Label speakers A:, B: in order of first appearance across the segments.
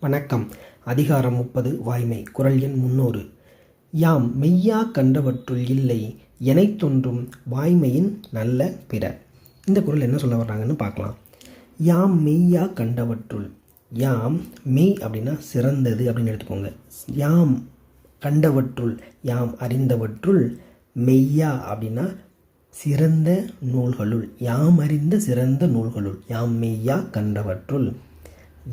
A: வணக்கம். அதிகாரம் முப்பது வாய்மை. குரல் எண் முன்னூறு. யாம் மெய்யா கண்டவற்றுள் இல்லை என தோன்றும் வாய்மையின் நல்ல பிற. இந்த குரல் என்ன சொல்ல வர்றாங்கன்னு பார்க்கலாம். யாம் மெய்யா கண்டவற்றுள். யாம் மெய் அப்படின்னா சிறந்தது அப்படின்னு எடுத்துக்கோங்க. யாம் கண்டவற்றுள் யாம் அறிந்தவற்றுள் மெய்யா அப்படின்னா சிறந்த நூல்களுள். யாம் அறிந்த சிறந்த நூல்களுள். யாம் மெய்யா கண்டவற்றுள்.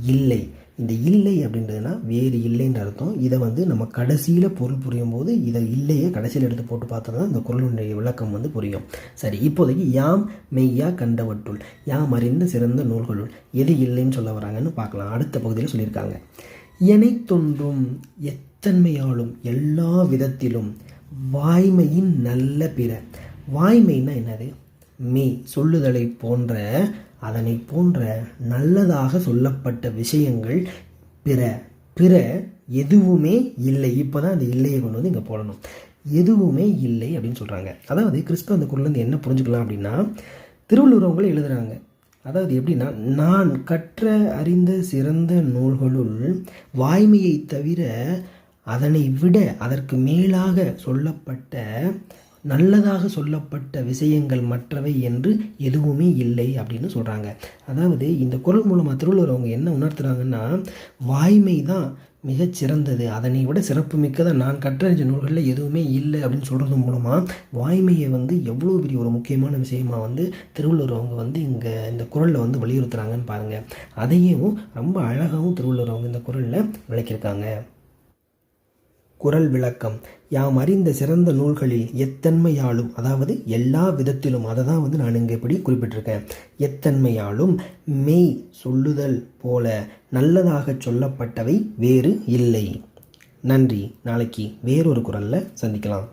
A: இல்லை. இந்த இல்லை அப்படின்றதுனா வேறு இல்லைன்ற அர்த்தம். இதை வந்து நம்ம கடைசியில் பொருள் புரியும் போது இதை இல்லையே கடைசியில் எடுத்து போட்டு பார்த்தா தான் இந்த குரலுடைய விளக்கம் வந்து புரியும். சரி இப்போதைக்கு யாம் மெய்யா கண்டவற்றுள் யாம் அறிந்த சிறந்த நூல்களுள் எது இல்லைன்னு சொல்ல வராங்கன்னு பார்க்கலாம். அடுத்த பகுதியில் சொல்லியிருக்காங்க. எனை தோன்றும் எத்தன்மையாலும் எல்லா விதத்திலும் வாய்மையின் நல்ல பிற. வாய்மைன்னா என்னது? மெய் சொல்லுதலை போன்ற அதனை போன்ற நல்லதாக சொல்லப்பட்ட விஷயங்கள் பிற பிற எதுவுமே இல்லை. இப்போ தான் அந்த இல்லையை கொண்டு வந்து இங்கே போடணும். எதுவுமே இல்லை அப்படின்னு சொல்கிறாங்க அதாவது கிறிஸ்துவ அந்த குரல்லேருந்து என்ன புரிஞ்சுக்கலாம் அப்படின்னா திருவள்ளுவர் அவங்களே எழுதுகிறாங்க அதாவது எப்படின்னா நான் கற்ற அறிந்த சிறந்த நூல்களுள் வாய்மையை தவிர அதனை விட அதற்கு மேலாக சொல்லப்பட்ட நல்லதாக சொல்லப்பட்ட விஷயங்கள் மற்றவை என்று எதுவுமே இல்லை அப்படின்னு சொல்கிறாங்க அதாவது இந்த குரல் மூலமாக திருவள்ளுவர் அவங்க என்ன உணர்த்துறாங்கன்னா வாய்மை தான் மிகச் சிறந்தது. அதனை விட சிறப்பு மிக்கதாக நான் கற்றறிஞ்ச நூல்களில் எதுவுமே இல்லை அப்படின்னு சொல்கிறது மூலமாக வாய்மையை வந்து எவ்வளோ பெரிய ஒரு முக்கியமான விஷயமாக வந்து திருவள்ளுவர் அவங்க வந்து இங்கே இந்த குரலில் வந்து வலியுறுத்துறாங்கன்னு பாருங்கள் அதையும் ரொம்ப அழகாகவும் திருவள்ளுவர் அவங்க இந்த குரலில் விளக்கியிருக்காங்க. குரல் விளக்கம். யாம் அறிந்த சிறந்த நூல்களில் எத்தன்மையாலும் அதாவது எல்லா விதத்திலும் அதை தான் வந்து நான் இங்கே இப்படி குறிப்பிட்டிருக்கேன். எத்தன்மையாலும் மெய் சொல்லுதல் போல நல்லதாக சொல்லப்பட்டவை வேறு இல்லை. நன்றி. நாளைக்கு வேறொரு குரலில் சந்திக்கலாம்.